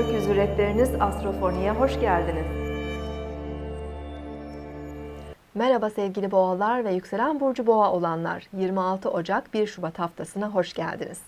Rehberiniz Astrofoni'ye hoş geldiniz. Merhaba sevgili boğalar ve yükselen burcu boğa olanlar. 26 Ocak 1 Şubat haftasına hoş geldiniz.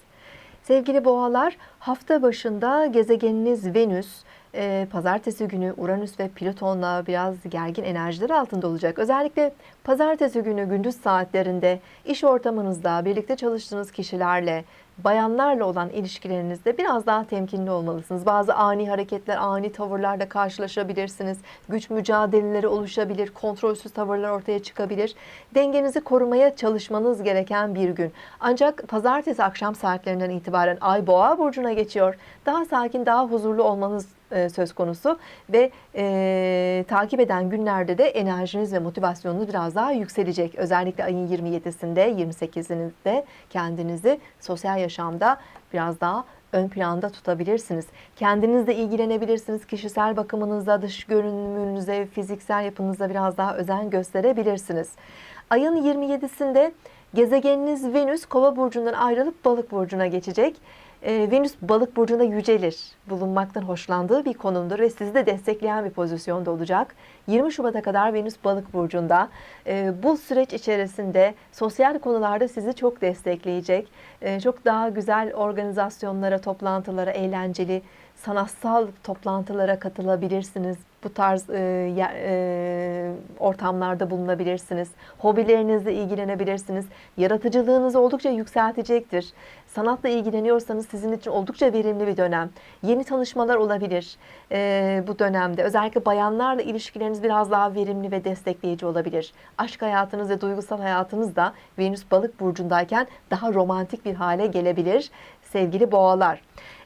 Sevgili boğalar, hafta başında gezegeniniz Venüs, e, pazartesi günü Uranüs ve Plüton'la biraz gergin enerjiler altında olacak. Özellikle pazartesi günü gündüz saatlerinde iş ortamınızda birlikte çalıştığınız kişilerle, bayanlarla olan ilişkilerinizde biraz daha temkinli olmalısınız. Bazı ani hareketler, ani tavırlarla karşılaşabilirsiniz. Güç mücadeleleri oluşabilir, kontrolsüz tavırlar ortaya çıkabilir. Dengenizi korumaya çalışmanız gereken bir gün. Ancak pazartesi akşam saatlerinden itibaren Ay Boğa burcuna geçiyor. Daha sakin, daha huzurlu olmanız e, söz konusu ve e, takip eden günlerde de enerjiniz ve motivasyonunuz biraz daha yükselecek. Özellikle ayın 27'sinde, 28'inizde kendinizi sosyal yaşamda biraz daha ön planda tutabilirsiniz. Kendinizle ilgilenebilirsiniz. Kişisel bakımınıza, dış görünümünüze, fiziksel yapınıza biraz daha özen gösterebilirsiniz. Ayın 27'sinde gezegeniniz Venüs Kova burcundan ayrılıp Balık burcuna geçecek. Ee, Venüs balık burcunda yücelir. Bulunmaktan hoşlandığı bir konumdur ve sizi de destekleyen bir pozisyonda olacak. 20 Şubat'a kadar Venüs balık burcunda. Ee, bu süreç içerisinde sosyal konularda sizi çok destekleyecek. Ee, çok daha güzel organizasyonlara, toplantılara, eğlenceli, sanatsal toplantılara katılabilirsiniz. Bu tarz e, e, ortamlarda bulunabilirsiniz. Hobilerinizle ilgilenebilirsiniz. Yaratıcılığınızı oldukça yükseltecektir. Sanatla ilgileniyorsanız sizin için oldukça verimli bir dönem. Yeni tanışmalar olabilir e, bu dönemde. Özellikle bayanlarla ilişkileriniz biraz daha verimli ve destekleyici olabilir. Aşk hayatınız ve duygusal hayatınız da Venüs balık burcundayken daha romantik bir hale gelebilir sevgili boğalar.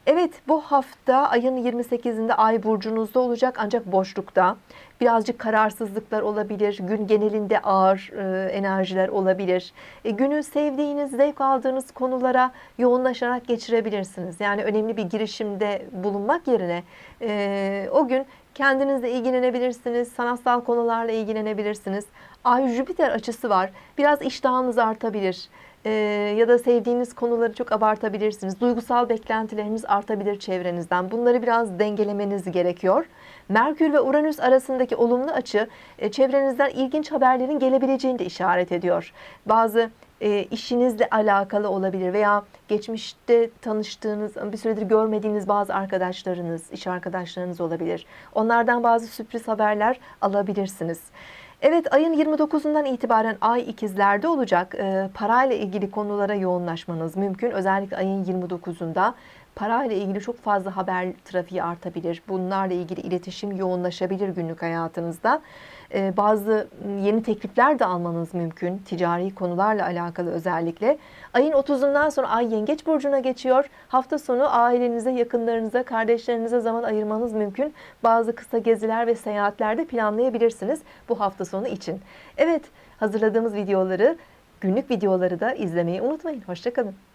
Evet bu hafta ayın 28'inde ay burcunuzda olacak ancak boşlukta. Birazcık kararsızlıklar olabilir. Gün genelinde ağır e, enerjiler olabilir. E, günü sevdiğiniz, zevk aldığınız konulara yoğunlaşarak geçirebilirsiniz. Yani önemli bir girişimde bulunmak yerine e, o gün kendinizle ilgilenebilirsiniz. Sanatsal konularla ilgilenebilirsiniz. Ay Jüpiter açısı var. Biraz iştahınız artabilir. Ee, ya da sevdiğiniz konuları çok abartabilirsiniz. Duygusal beklentileriniz artabilir çevrenizden. Bunları biraz dengelemeniz gerekiyor. Merkür ve Uranüs arasındaki olumlu açı e, çevrenizden ilginç haberlerin gelebileceğini de işaret ediyor. Bazı e, işinizle alakalı olabilir veya geçmişte tanıştığınız, bir süredir görmediğiniz bazı arkadaşlarınız, iş arkadaşlarınız olabilir. Onlardan bazı sürpriz haberler alabilirsiniz. Evet ayın 29'undan itibaren ay ikizlerde olacak. E, parayla ilgili konulara yoğunlaşmanız mümkün. Özellikle ayın 29'unda parayla ilgili çok fazla haber trafiği artabilir. Bunlarla ilgili iletişim yoğunlaşabilir günlük hayatınızda. E, bazı yeni teklifler de almanız mümkün. Ticari konularla alakalı özellikle. Ayın 30'undan sonra ay yengeç burcuna geçiyor. Hafta sonu ailenize, yakınlarınıza, kardeşlerinize zaman ayırmanız mümkün. Bazı kısa geziler ve seyahatler de planlayabilirsiniz bu hafta sonu için. Evet hazırladığımız videoları, günlük videoları da izlemeyi unutmayın. Hoşçakalın.